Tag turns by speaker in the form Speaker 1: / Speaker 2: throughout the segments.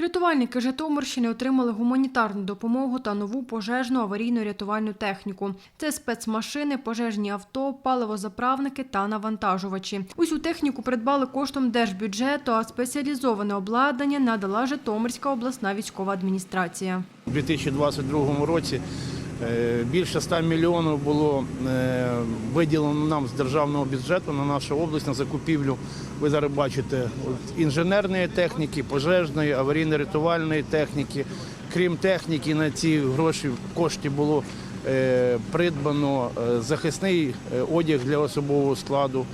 Speaker 1: Рятувальники Житомирщини отримали гуманітарну допомогу та нову пожежну аварійно-рятувальну техніку. Це спецмашини, пожежні авто, паливозаправники та навантажувачі. Усю техніку придбали коштом держбюджету, а спеціалізоване обладнання надала Житомирська обласна військова адміністрація.
Speaker 2: У 2022 році більше 100 мільйонів було е, виділено нам з державного бюджету на нашу область на закупівлю. Ви зараз бачите інженерної техніки, пожежної, аварійно-рятувальної техніки. Крім техніки, на ці гроші кошти було е, придбано е, захисний е, одяг для особового складу.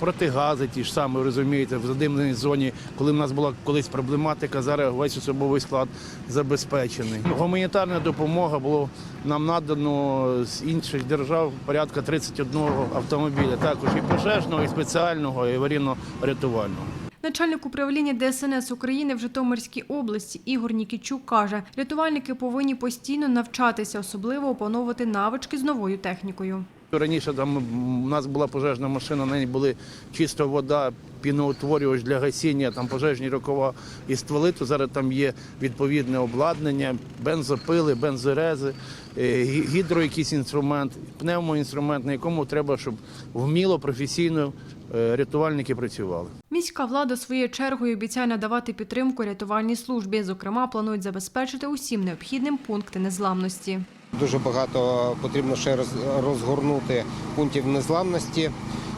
Speaker 2: Е, протигази ті ж самі, розумієте, в задимленій зоні, коли в нас була колись проблематика, зараз весь особовий склад забезпечений. Гуманітарна допомога було нам надано з інших держав порядка 31 автомобіля, також і пожежного, і спеціального, і аварійно-рятувального.
Speaker 1: Начальник управління ДСНС України в Житомирській області Ігор Нікічук каже, рятувальники повинні постійно навчатися, особливо опановувати навички з новою технікою.
Speaker 2: Раніше там у нас була пожежна машина, на ній були чиста вода, піноутворювач для гасіння, там пожежні рукава і стволи, то зараз там є відповідне обладнання, бензопили, бензорези, е, гідро якийсь інструмент, пневмоінструмент, на якому треба, щоб вміло, професійно е, рятувальники працювали.
Speaker 1: Міська влада своєю чергою обіцяє надавати підтримку рятувальній службі. Зокрема, планують забезпечити усім необхідним пункти незламності.
Speaker 3: Дуже багато потрібно ще розгорнути пунктів незламності,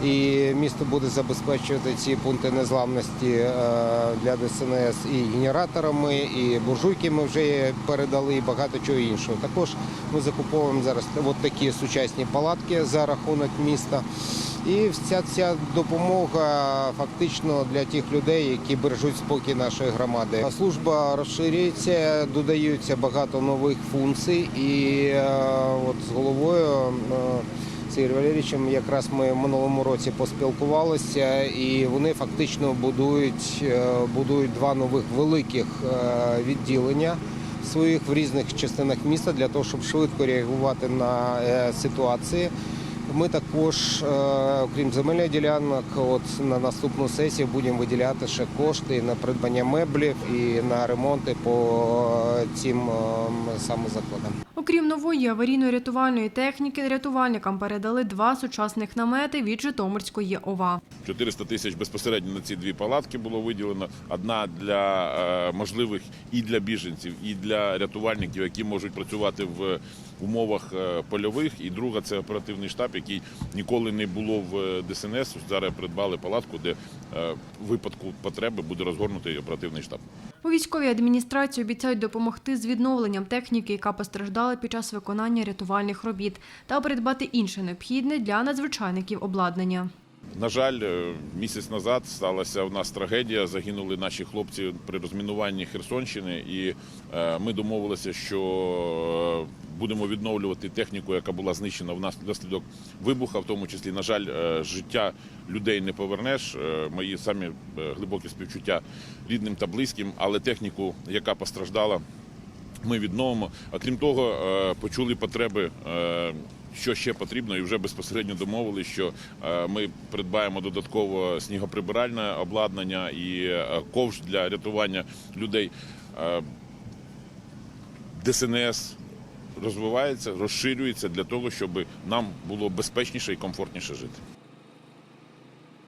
Speaker 3: і місто буде забезпечувати ці пункти незламності е, для ДСНС і генераторами, і буржуйки ми вже передали, і багато чого іншого. Також ми закуповуємо зараз от такі сучасні палатки за рахунок міста. І вся ця допомога фактично для тих людей, які бережуть спокій нашої громади. Служба розширюється, додаються багато нових функцій, і е, от з головою е, Сергієм Валерійовичем якраз ми в минулому році поспілкувалися, і вони фактично будують, е, будують два нових великих е, відділення. Своїх в різних частинах міста для того, щоб швидко реагувати на е, ситуації. Ми також, окрім земельних ділянок, от на наступну сесію будемо виділяти ще кошти на придбання меблів і на ремонти по цим е, саме закладам.
Speaker 1: Окрім нової аварійно-рятувальної техніки, рятувальникам передали два сучасних намети від Житомирської ОВА.
Speaker 4: 400 тисяч безпосередньо на ці дві палатки було виділено. Одна для е, можливих і для біженців, і для рятувальників, які можуть працювати в умовах е, польових. І друга це оперативний штаб, який ніколи не було в е, ДСНС. Зараз придбали палатку, де випадку потреби буде розгорнутий оперативний штаб.
Speaker 1: У військовій адміністрації обіцяють допомогти з відновленням техніки, яка постраждала під час виконання рятувальних робіт, та придбати інше необхідне для надзвичайників обладнання.
Speaker 4: На жаль, е, місяць назад сталася у нас трагедія. Загинули наші хлопці при розмінуванні Херсонщини, і е, ми домовилися, що будемо відновлювати техніку, яка була знищена внаслідок вибуха. В тому числі, на жаль, е, життя людей не повернеш. Е, Мої самі е, глибокі співчуття рідним та близьким, але техніку, яка постраждала, ми відновимо. А крім того, почули потреби. Що ще потрібно, і вже безпосередньо домовилися, що ми придбаємо додатково снігоприбиральне обладнання і ковш для рятування людей. ДСНС розвивається, розширюється для того, щоб нам було безпечніше і комфортніше жити.